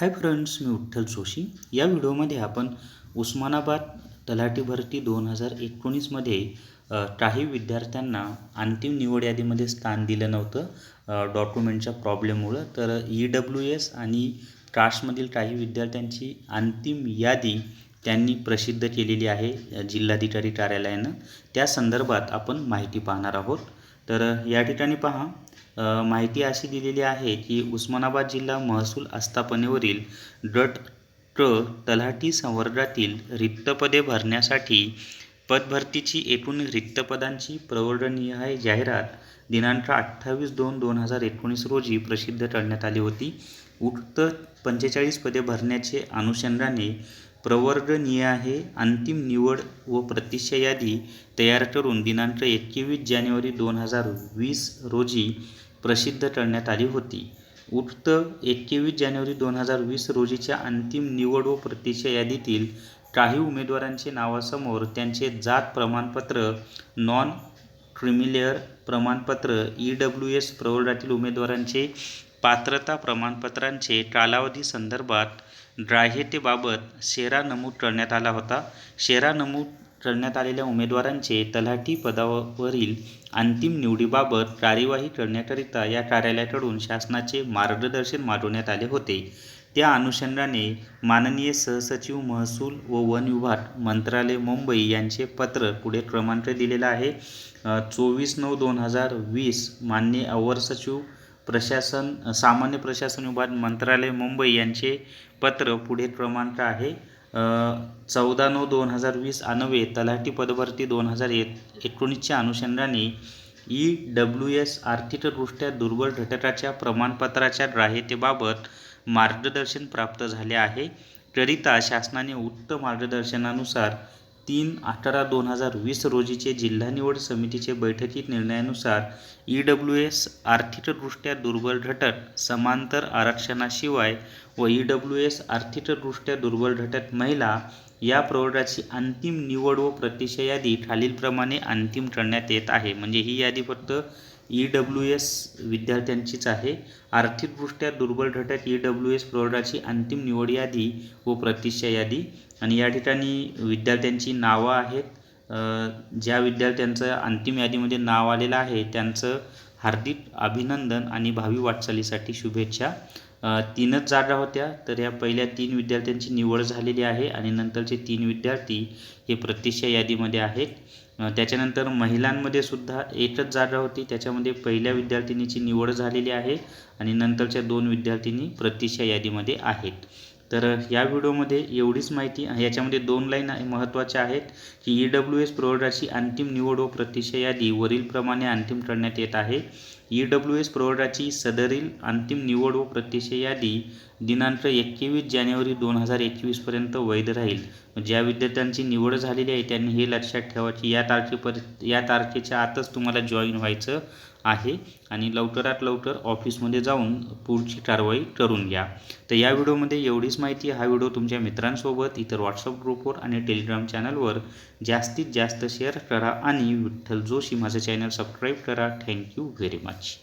हाय friends मी विठ्ठल जोशी. या व्हिडिओमध्ये आपण उस्मानाबाद तलाठी भरती दोन हजार एकोणीसमध्ये काही विद्यार्थ्यांना अंतिम निवड यादीमध्ये स्थान दिलं नव्हतं डॉक्युमेंटच्या प्रॉब्लेममुळं. तर ई डब्ल्यू एस आणि कास्टमधील काही विद्यार्थ्यांची अंतिम यादी त्यांनी प्रसिद्ध केलेली आहे जिल्हाधिकारी कार्यालयानं. त्या संदर्भात आपण माहिती पाहणार आहोत. तर या ठिकाणी पहा. माहिती अशी दिलेली आहे की उस्मानाबाद जिल्हा महसूल आस्थापनेवरील डट ट तलाठी संवर्गातील रिक्त पदे भरण्यासाठी पदभरतीची एकूण रिक्त पदांची प्रवर्गनिहाय जाहिरात दिनांक अठ्ठावीस दोन दोन हजार एकोणीस रोजी प्रसिद्ध करण्यात आली होती. उक्त पंचेचाळीस पदे भरण्याचे अनुषंगाने प्रवर्गनीय आहे. अंतिम निवड व प्रतीक्षा यादी तयार करून दिनांक एकवीस जानेवारी दोन हजार वीस रोजी प्रसिद्ध करण्यात आली होती. उक्त एकवीस जानेवारी दोन हजार वीस रोजीच्या अंतिम निवड व प्रतीक्षा यादीतील काही उमेदवारांचे नावासमोर त्यांचे जात प्रमाणपत्र नॉन क्रिमिलेअर प्रमाणपत्र ई डब्ल्यू एस प्रवर्गातील उमेदवारांचे पात्रता प्रमाणपत्रांचे कालावधी संदर्भात ग्राह्यतेबाबत शेरा नमूद करण्यात आला होता. शेरा नमूद करण्यात आलेल्या उमेदवारांचे तलाठी पदावरील अंतिम निवडीबाबत कार्यवाही करण्याकरिता या कार्यालयाकडून शासनाचे मार्गदर्शन मागवण्यात आले होते. त्या अनुषंगाने माननीय सहसचिव महसूल व वन विभाग मंत्रालय मुंबई यांचे पत्र पुढे क्रमांक दिलेला आहे. चोवीस नऊ दोन हजार वीस मान्य अवर सचिव प्रशासन सामान्य प्रशासन विभाग मंत्रालय मुंबई यांचे पत्र पुढे क्रमांक आहे चौदा नऊ दोन हजार वीस अन्वे तलाठी पदभरती दोन हजार एक एकोणीसच्या अनुषंगाने ई डब्ल्यू एस आर्थिकदृष्ट्या दुर्बल घटकाच्या प्रमाणपत्राच्या ग्राह्यतेबाबत मार्गदर्शन प्राप्त झाले आहे. करिता शासनाने उक्त मार्गदर्शनानुसार तीन अठरा दोन हजार वीस रोजीचे जिल्हा निवड समितीचे बैठकीत निर्णयानुसार ई डब्ल्यू एस आर्थिकदृष्ट्या दुर्बल घटक समांतर आरक्षणाशिवाय व ई डब्ल्यू एस आर्थिकदृष्ट्या दुर्बल घटक महिला या प्रवर्गाची अंतिम निवड व प्रतिष्ठा यादी खालीलप्रमाणे अंतिम करण्यात येत आहे. म्हणजे ही यादी फक्त ई डब्ल्यू एस विद्यार्थ्यांचीच आहे. आर्थिकदृष्ट्या दुर्बल घटक ई डब्ल्यू एस प्रवर्गाची अंतिम निवड यादी व प्रतिष्ठा यादी. आणि या ठिकाणी विद्यार्थ्यांची नावं आहेत. ज्या विद्यार्थ्यांचं अंतिम यादीमध्ये नाव आलेलं आहे त्यांचं हार्दिक अभिनंदन आणि भावी वाटचालीसाठी शुभेच्छा. तीनच जागा होत्या तर या पहिल्या तीन विद्यार्थ्यांची निवड झालेली आहे आणि नंतरचे तीन विद्यार्थी हे प्रतिष्ठा यादीमध्ये आहेत. त्याच्यानंतर महिलांमध्ये सुद्धा एकच जागा होती. त्याच्यामध्ये पहिल्या विद्यार्थिनीची निवड झालेली आहे आणि नंतरच्या दोन विद्यार्थिनी प्रतीक्षा यादीमध्ये आहेत. तर या व्हिडिओमध्ये एवढीच माहिती याच्यामध्ये दोन लाईन महत्त्वाच्या आहेत की ई डब्ल्यू एस प्रवर्गाची अंतिम निवड व प्रतीक्षा यादी वरीलप्रमाणे अंतिम करण्यात येत आहे. ई डब्ल्यू एस प्रवर्गाची सदरील अंतिम निवड व प्रतीक्षा यादी दिनांक एकवीस जानेवारी दोन हजार एकवीसपर्यंत वैध राहील. ज्या विद्यार्थ्यांची निवड झालेली आहे त्यांनी हे लक्षात ठेवा की या तारखेपर्यंत या तारखेच्या आतच तुम्हाला जॉईन व्हायचं आहे आणि लवकरात लवकर ऑफिसमध्ये जाऊन पुढची कारवाई करून घ्या. तर या व्हिडिओमध्ये एवढीच माहिती हा व्हिडिओ तुमच्या मित्रांसोबत इतर व्हॉट्सअप ग्रुपवर आणि टेलिग्राम चॅनलवर जास्तीत जास्त शेअर करा आणि विठ्ठल जोशी माझं चॅनल सबस्क्राईब करा. Thank you very much